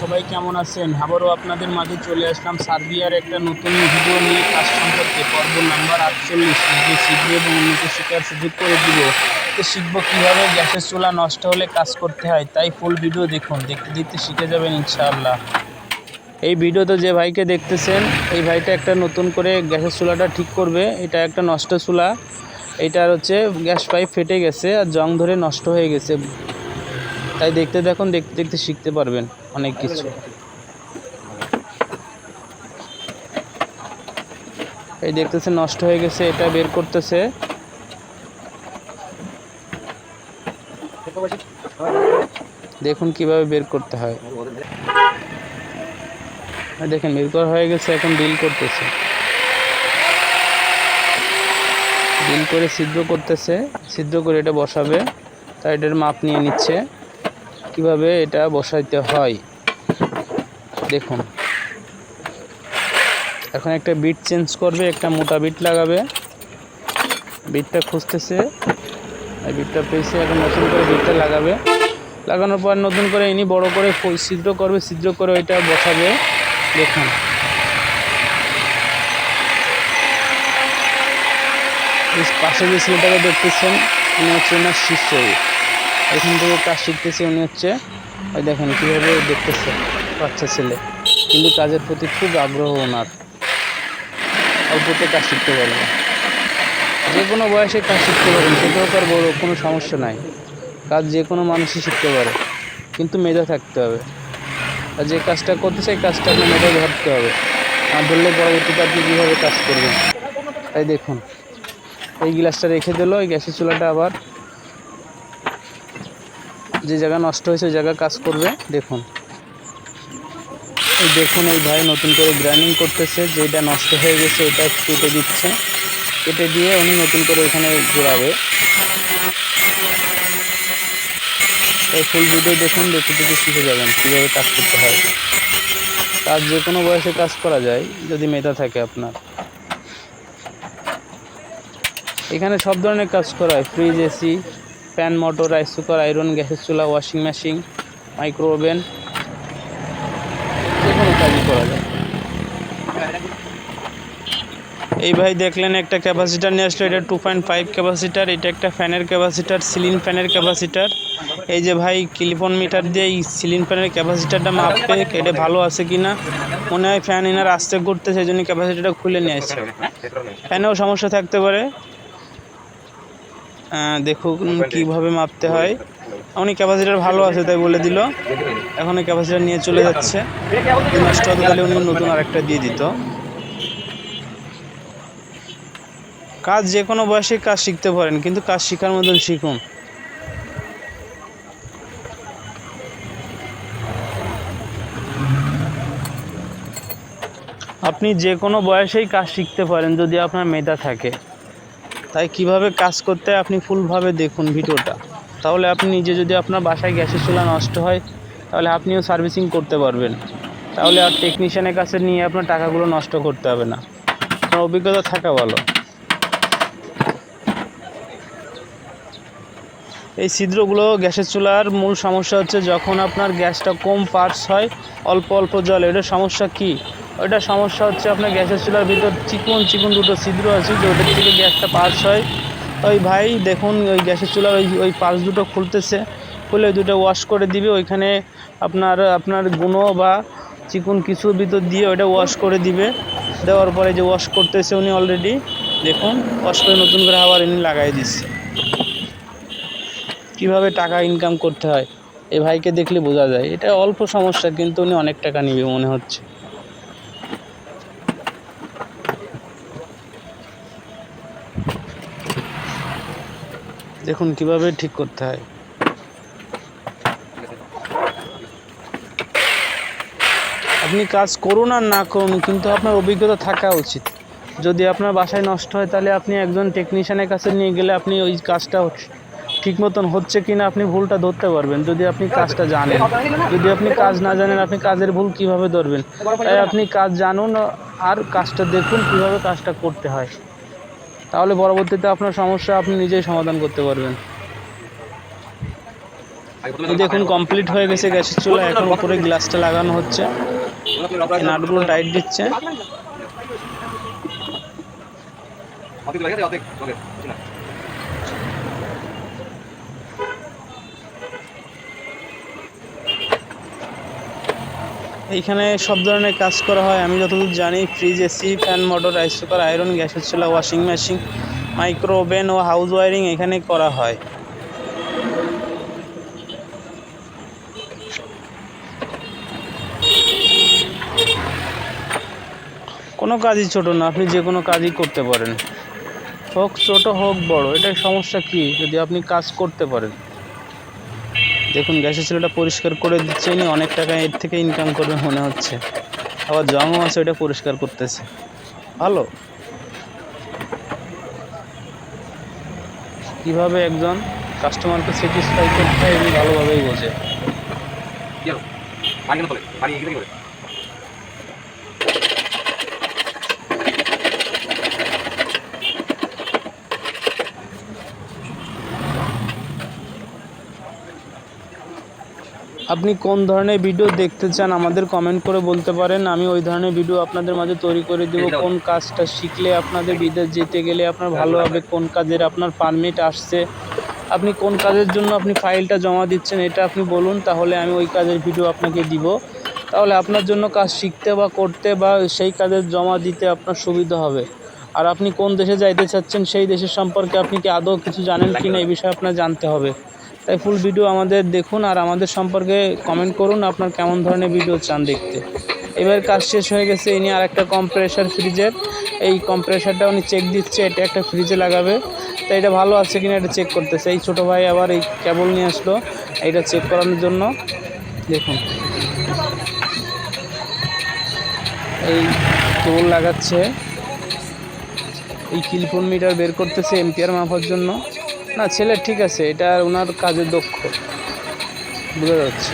সবাই কেমন আছেন? আবারও আপনাদের মাঝে চলে আসলাম সার্বিয়ার একটা নতুন ভিডিও নিয়ে কাজ সম্পর্কে। পর্ব নাম্বার আটচল্লিশ। নিজে শিখবে এবং অন্যকে শেখার সুযোগ করে দিব। তো শিখব কীভাবে? গ্যাসের চুলা নষ্ট হলে কাজ করতে হয়। তাই ফুল ভিডিও দেখুন। দেখতে দেখতে শিখে যাবেন ইনশাআল্লাহ। এই ভিডিওতে যে ভাইকে দেখতেছেন, এই ভাইটা একটা নতুন করে গ্যাসের চুলাটা ঠিক করবে। এটা একটা নষ্ট চুলা। এটার হচ্ছে গ্যাস পাইপ ফেটে গেছে আর জং ধরে নষ্ট হয়ে গেছে। তাই দেখতে দেখুন, দেখতে দেখতে শিখতে পারবেন অনেক কিছু। এই দেখতেছে নষ্ট হয়ে গেছে, এটা বের করতেছে। দেখুন কীভাবে বের করতে হয়। দেখেন, বের করা হয়ে গেছে, এখন ডিল করতেছে। ডিল করে সিদ্ধ করতেছে সিদ্ধ করে এটা বসাবে। তাই এটার মাপ নিয়ে নিচ্ছে। কীভাবে এটা বসাইতে হয়? দেখুন। এখন একটা বিট চেঞ্জ করবে, একটা মোটা বিট লাগাবে। বিটটা খুঁজতেছে বিটটা পেয়েছে, এখন নতুন করে বিটটা লাগাবে। লাগানোর পর নতুন করে ইনি বড় করে ছিদ্র করবে, ছিদ্র করে ওইটা বসাবে। দেখুন। পাশে যে ছেলেটাকে দেখতেছেন উনি হচ্ছে ওনার শিষ্য। এখান থেকে কাজ শিখতেছে উনি হচ্ছে ওই দেখেন কীভাবে দেখতেছে, বাচ্চা ছেলে। কিন্তু কাজের প্রতি খুব আগ্রহ ওনার। অল্পতে কাজ শিখতে পারবে। যে কোনো বয়সে কাজ শিখতে পারেন ছোটো হোক আর বড়ো কোনো সমস্যা নাই। কাজ যে কোনো মানুষই শিখতে পারে, কিন্তু মেধা থাকতে হবে। আর যে কাজটা করতে সেই কাজটা আপনার মেধা ধরতে হবে। না ধরলে পরবর্তীতে আপনি কীভাবে কাজ করবেন? তাই দেখুন, এই গ্লাসটা রেখে দিল, এই গ্যাসের চুলাটা আবার যে জায়গা নষ্ট হয়েছে, ওই জায়গা কাজ করবে। দেখুন। এই দেখুন, এই ভাই নতুন করে গ্রাইন্ডিং করতেছে, যেটা নষ্ট হয়ে গেছে, ওটা কেটে দিচ্ছে। কেটে দিয়ে উনি নতুন করে ওখানে ঘোরাবে। তাই ফুল ভিডিও দেখুন দেখে দেখে শিখে যাবেন কীভাবে কাজ করতে হয়। কাজ যে কোনো বয়সে কাজ করা যায়, যদি মেধা থাকে আপনার। এখানে সব ধরনের কাজ করা হয় fridge AC fan motor rice cooker, iron, গ্যাসের চুলা, ওয়াশিং মেশিন মাইক্রো ওভেন এই ভাই দেখলেন একটা ক্যাপাসিটার নিয়ে আসলো, এটা টু পয়েন্ট ফাইভ ক্যাপাসিটার, এটা একটা ফ্যানের ক্যাপাসিটার, সিলিং ফ্যানের ক্যাপাসিটার। এই যে ভাই, ক্লিপন মিটার দিয়ে এই সিলিং ফ্যানের ক্যাপাসিটারটা মাপবে এটা ভালো আছে কি না মনে হয় ফ্যান এনার আসতে করতে সেই জন্য ক্যাপাসিটারটা খুলে নিয়ে আসছে। ফ্যানেও সমস্যা থাকতে পারে। দেখুন কীভাবে মাপতে হয়। উনি ক্যাপাসিটার ভালো আছে তাই বলে দিল। এখন এই ক্যাপাসিটার নিয়ে চলে যাচ্ছে। নষ্ট হতো তাহলে উনি নতুন আরেকটা দিয়ে দিত। কাজ যে কোনো বয়সে কাজ শিখতে পারেন কিন্তু কাজ শেখার মতন শিখুন। আপনি যে কোনো বয়সেই কাজ শিখতে পারেন যদি আপনার মেধা থাকে। তাই কীভাবে কাজ করতে আপনি ফুলভাবে দেখুন ভিডিওটা। তাহলে আপনি নিজে যদি আপনার বাসায় গ্যাসের চুলা নষ্ট হয়, তাহলে আপনিও সার্ভিসিং করতে পারবেন। তাহলে আর টেকনিশিয়ানের কাছে নিয়ে আপনার টাকাগুলো নষ্ট করতে হবে না। আপনার অভিজ্ঞতা থাকা ভালো। এই ছিদ্রগুলো গ্যাসের চুলার মূল সমস্যা হচ্ছে যখন আপনার গ্যাসটা কম পার্টস হয়, অল্প অল্প জল, এটার সমস্যা কি? ওইটা সমস্যা হচ্ছে আপনার গ্যাসের চুলার ভিতর চিকন চিকন দুটো ছিদ্র আছে যে ওটার থেকে গ্যাসটা পাস হয়। ওই ভাই দেখুন, ওই গ্যাসের চুলার ওই ওই পার্টস দুটো খুলতেছে। খুলে দুটো ওয়াশ করে দিবে, ওইখানে আপনার আপনার গুঁড়ো বা চিকন কিছুর ভিতর দিয়ে ওইটা ওয়াশ করে দিবে। দেওয়ার পরে যে ওয়াশ করতেছে উনি অলরেডি দেখুন ওয়াশ করে নতুন করে আবার ইনি লাগাই দিচ্ছে। কীভাবে টাকা ইনকাম করতে হয় এই ভাইকে দেখলে বোঝা যায়। এটা অল্প সমস্যা, কিন্তু উনি অনেক টাকা নিবে মনে হচ্ছে। দেখুন কীভাবে ঠিক করতে হয়। আপনি কাজ করুন আর না করুন, কিন্তু আপনার অভিজ্ঞতা থাকা উচিত। যদি আপনার বাসায় নষ্ট হয়, তাহলে আপনি একজন টেকনিশিয়ানের কাছে নিয়ে গেলে আপনি ওই কাজটা ঠিক মতন হচ্ছে কি না আপনি ভুলটা ধরতে পারবেন, যদি আপনি কাজটা জানেন। যদি আপনি কাজ না জানেন, আপনি কাজের ভুল কীভাবে ধরবেন? তাই আপনি কাজ জানুন আর কাজটা দেখুন কীভাবে কাজটা করতে হয়। তাহলে পরবর্তীতে আপনার সমস্যা আপনি নিজেই সমাধান করতে পারবেন। দেখুন কমপ্লিট হয়ে গেছে গ্যাসের চুলা। এখন উপরে গ্লাসটা লাগানো হচ্ছে। নাটগুলো টাইট দিচ্ছে। এইখানে সব ধরনের কাজ করা হয়। আমি যতদূর জানি fridge AC fan motor rice cooker iron গ্যাসের চুলা ওয়াশিং মেশিন মাইক্রো ওভেন ও হাউস ওয়ারিং এখানে করা হয়। কোনো কাজই ছোট না, আপনি যে কোনো কাজই করতে পারেন। হোক ছোট হোক বড় এটার সমস্যা কি? যদি আপনি কাজ করতে পারেন। দেখুন, গ্যাসের চুলাটা পরিষ্কার করে দিচ্ছে উনি, অনেক টাকা এর থেকে ইনকাম করবে মনে হচ্ছে। আবার জংও আছে, ওইটা পরিষ্কার করতেছে। ভালো? কীভাবে একজন কাস্টমারকে স্যাটিসফাই করতে হয়, উনি ভালোভাবেই বোঝে পানি কেন তোলে পানি এগিয়ে করে আপনি কোন ধরনের ভিডিও দেখতে চান আমাদের কমেন্ট করে বলতে পারেন। আমি ওই ধরনের ভিডিও আপনাদের মাঝে তৈরি করে দেব। কোন কাজটা শিখলে আপনাদের বিদেশ যেতে গেলে আপনার ভালো হবে কোন কাজের আপনার পারমিট আসছে আপনি কোন কাজের জন্য আপনি ফাইলটা জমা দিচ্ছেন এটা আপনি বলুন তাহলে আমি ওই কাজের ভিডিও আপনাকে দিব। তাহলে আপনার জন্য কাজ শিখতে বা করতে বা সেই কাজের জমা দিতে আপনার সুবিধা হবে। আর আপনি কোন দেশে যাইতে চাচ্ছেন সেই দেশের সম্পর্কে আপনি কি আদৌ কিছু জানেন কি না এই বিষয়ে আপনার জানতে হবে। তাই ফুল ভিডিও আমাদের দেখুন আর আমাদের সম্পর্কে কমেন্ট করুন আপনার কেমন ধরনের ভিডিও চান দেখতে। এবার কাজ শেষ হয়ে গেছে, ইনি আর একটা কম্প্রেসার ফ্রিজের এই কম্প্রেসারটা উনি চেক দিচ্ছে, এটা একটা ফ্রিজে লাগাবে। তো এটা ভালো আছে কিনা এটা চেক করতেছে। এই ছোটো ভাই আবার এই কেবল নিয়ে আসলো এটা চেক করানোর জন্য। দেখুন। এই কেবল লাগাচ্ছে। এই কিলফোন মিটার বের করতেছে এম্পিয়ার মাপার জন্য। না, ছেলে ঠিক আছে, এটা ওনার কাজে দক্ষ। বোঝা যাচ্ছে।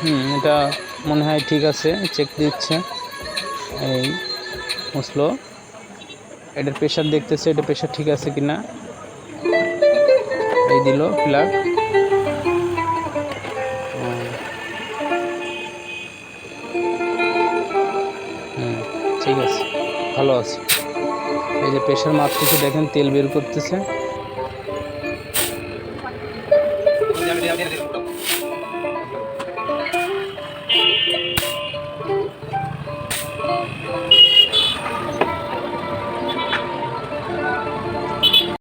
হুম, এটা মনে হয় ঠিক আছে চেক দিচ্ছে। এই মুসলো, এটার প্রেশার দেখতেছে, এটা প্রেশার ঠিক আছে কি না এই দিল প্লাগ ঠিক আছে, ভালো আছে। এই যে প্রেশার মারতেছে দেখেন তেল বের করতেছে।